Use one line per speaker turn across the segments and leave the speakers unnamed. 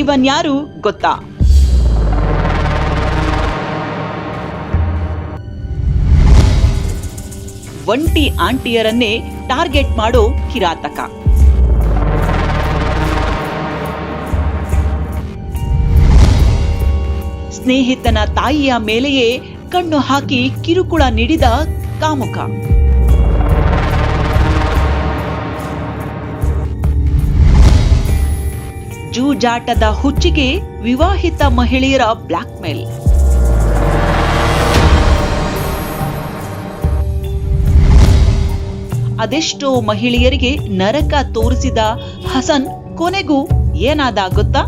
ಇವನ್ಯಾರು ಗೊತ್ತಾ? ಒಂಟಿ ಆಂಟಿಯರನ್ನೇ ಟಾರ್ಗೆಟ್ ಮಾಡೋ ಕಿರಾತಕ. ಸ್ನೇಹಿತನ ತಾಯಿಯ ಮೇಲೆಯೇ ಕಣ್ಣು ಹಾಕಿ ಕಿರುಕುಳ ನೀಡಿದ ಕಾಮುಕ. ಜೂಜಾಟದ ಹುಚ್ಚಿಗೆ ವಿವಾಹಿತ ಮಹಿಳೆಯರ ಬ್ಲಾಕ್ಮೇಲ್ ಅದೆಷ್ಟೋ ಮಹಿಳೆಯರಿಗೆ ನರಕ ತೋರಿಸಿದ ಹಸನ್ ಕೊನೆಗೂ ಏನಾದ ಗೊತ್ತಾ?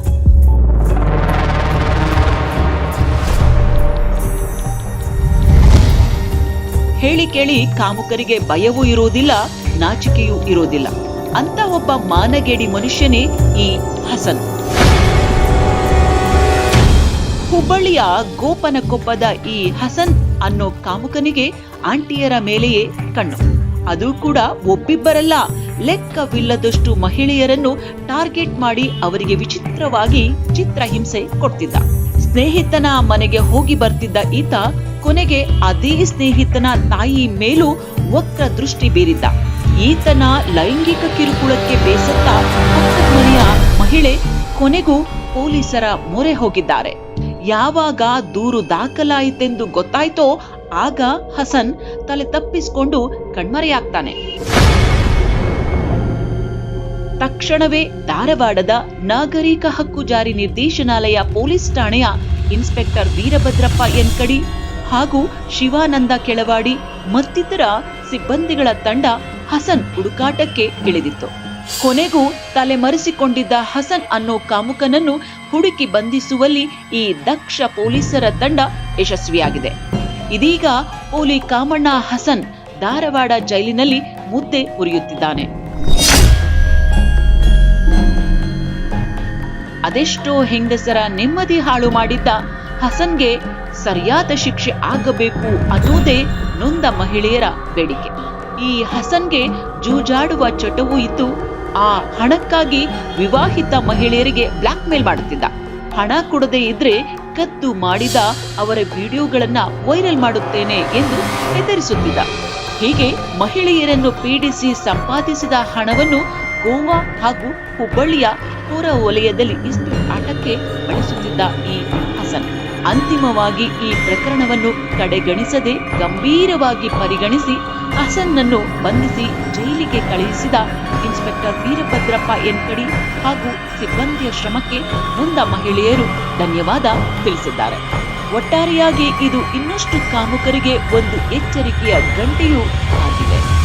ಹೇಳಿ ಕೇಳಿ ಕಾಮುಕರಿಗೆ ಭಯವೂ ಇರುವುದಿಲ್ಲ, ನಾಚಿಕೆಯೂ ಇರುವುದಿಲ್ಲ. ಅಂತ ಒಬ್ಬ ಮಾನಗೇಡಿ ಮನುಷ್ಯನೇ ಈ ಹಸನ್. ಹುಬ್ಬಳ್ಳಿಯ ಗೋಪನಕೊಪ್ಪದ ಈ ಹಸನ್ ಅನ್ನೋ ಕಾಮುಕನಿಗೆ ಆಂಟಿಯರ ಮೇಲೆಯೇ ಕಣ್ಣು. ಅದು ಕೂಡ ಒಬ್ಬಿಬ್ಬರಲ್ಲ, ಲೆಕ್ಕವಿಲ್ಲದಷ್ಟು ಮಹಿಳೆಯರನ್ನು ಟಾರ್ಗೆಟ್ ಮಾಡಿ ಅವರಿಗೆ ವಿಚಿತ್ರವಾಗಿ ಚಿತ್ರಹಿಂಸೆ ಕೊಡ್ತಿದ್ದ. ಸ್ನೇಹಿತನ ಮನೆಗೆ ಹೋಗಿ ಬರ್ತಿದ್ದ ಈತ ಕೊನೆಗೆ ಅದೇ ಸ್ನೇಹಿತನ ತಾಯಿ ಮೇಲೂ ವಕ್ರ ದೃಷ್ಟಿ ಬೀರಿದ್ದ. ಈತನ ಲೈಂಗಿಕ ಕಿರುಕುಳಕ್ಕೆ ಬೇಸತ್ತ ಪಕ್ಕದ ಮನೆಯ ಮಹಿಳೆ ಕೊನೆಗೂ ಪೊಲೀಸರ ಮೊರೆ ಹೋಗಿದ್ದಾರೆ. ಯಾವಾಗ ದೂರು ದಾಖಲಾಯಿತೆಂದು ಗೊತ್ತಾಯ್ತೋ ಆಗ ಹಸನ್ ತಲೆ ತಪ್ಪಿಸಿಕೊಂಡು ಕಣ್ಮರೆಯಾಗ್ತಾನೆ. ತಕ್ಷಣವೇ ಧಾರವಾಡದ ನಾಗರಿಕ ಹಕ್ಕು ಜಾರಿ ನಿರ್ದೇಶನಾಲಯ ಪೊಲೀಸ್ ಠಾಣೆಯ ಇನ್ಸ್ಪೆಕ್ಟರ್ ವೀರಭದ್ರಪ್ಪ ಎನ್ಕಡಿ ಹಾಗೂ ಶಿವಾನಂದ ಕೆಳವಾಡಿ ಮತ್ತಿತರ ಸಿಬ್ಬಂದಿಗಳ ತಂಡ ಹಸನ್ ಹುಡುಕಾಟಕ್ಕೆ ಇಳಿದಿತ್ತು. ಕೊನೆಗೂ ತಲೆಮರೆಸಿಕೊಂಡಿದ್ದ ಹಸನ್ ಅನ್ನೋ ಕಾಮುಕನನ್ನು ಹುಡುಕಿ ಬಂಧಿಸುವಲ್ಲಿ ಈ ದಕ್ಷ ಪೊಲೀಸರ ತಂಡ ಯಶಸ್ವಿಯಾಗಿದೆ. ಇದೀಗ ಪೋಲಿ ಕಾಮಣ್ಣ ಹಸನ್ ಧಾರವಾಡ ಜೈಲಿನಲ್ಲಿ ಮುದ್ದೆ ಉರಿಯುತ್ತಿದ್ದಾನೆ. ಅದೆಷ್ಟೋ ಹೆಂಗಸರ ನೆಮ್ಮದಿ ಹಾಳು ಮಾಡಿದ್ದ ಹಸನ್ಗೆ ಸರಿಯಾದ ಶಿಕ್ಷೆ ಆಗಬೇಕು ಅನ್ನೋದೇ ನೊಂದ ಮಹಿಳೆಯರ ಬೇಡಿಕೆ. ಈ ಹಸನ್ಗೆ ಜೂಜಾಡುವ ಚಟವೂ ಇದ್ದು ಆ ಹಣಕ್ಕಾಗಿ ವಿವಾಹಿತ ಮಹಿಳೆಯರಿಗೆ ಬ್ಲ್ಯಾಕ್ ಮೇಲ್ ಮಾಡುತ್ತಿದ್ದ. ಹಣ ಕೊಡದೇ ಇದ್ರೆ ಕದ್ದು ಮಾಡಿದ ಅವರ ವಿಡಿಯೋಗಳನ್ನ ವೈರಲ್ ಮಾಡುತ್ತೇನೆ ಎಂದು ಹೆದರಿಸುತ್ತಿದ್ದ. ಹೀಗೆ ಮಹಿಳೆಯರನ್ನು ಪೀಡಿಸಿ ಸಂಪಾದಿಸಿದ ಹಣವನ್ನು ಗೋವಾ ಹಾಗೂ ಹುಬ್ಬಳ್ಳಿಯ ಹೊರ ವಲಯದಲ್ಲಿ ಇಷ್ಟು ಆಟಕ್ಕೆ ಬಳಸುತ್ತಿದ್ದ ಈ ಹಸನ್. ಅಂತಿಮವಾಗಿ ಈ ಪ್ರಕರಣವನ್ನು ಕಡೆಗಣಿಸದೆ ಗಂಭೀರವಾಗಿ ಪರಿಗಣಿಸಿ ಹಸನ್ನನ್ನು ಬಂಧಿಸಿ ಜೈಲಿಗೆ ಕಳುಹಿಸಿದ ಇನ್ಸ್ಪೆಕ್ಟರ್ ವೀರಭದ್ರಪ್ಪ ಎನ್ಕಡಿ ಹಾಗೂ ಸಿಬ್ಬಂದಿಯ ಶ್ರಮಕ್ಕೆ ಮುಂದ ಮಹಿಳೆಯರು ಧನ್ಯವಾದ ತಿಳಿಸಿದ್ದಾರೆ. ಒಟ್ಟಾರೆಯಾಗಿ ಇದು ಇನ್ನಷ್ಟು ಕಾಮುಕರಿಗೆ ಒಂದು ಎಚ್ಚರಿಕೆಯ ಗಂಟೆಯೂ ಆಗಿದೆ.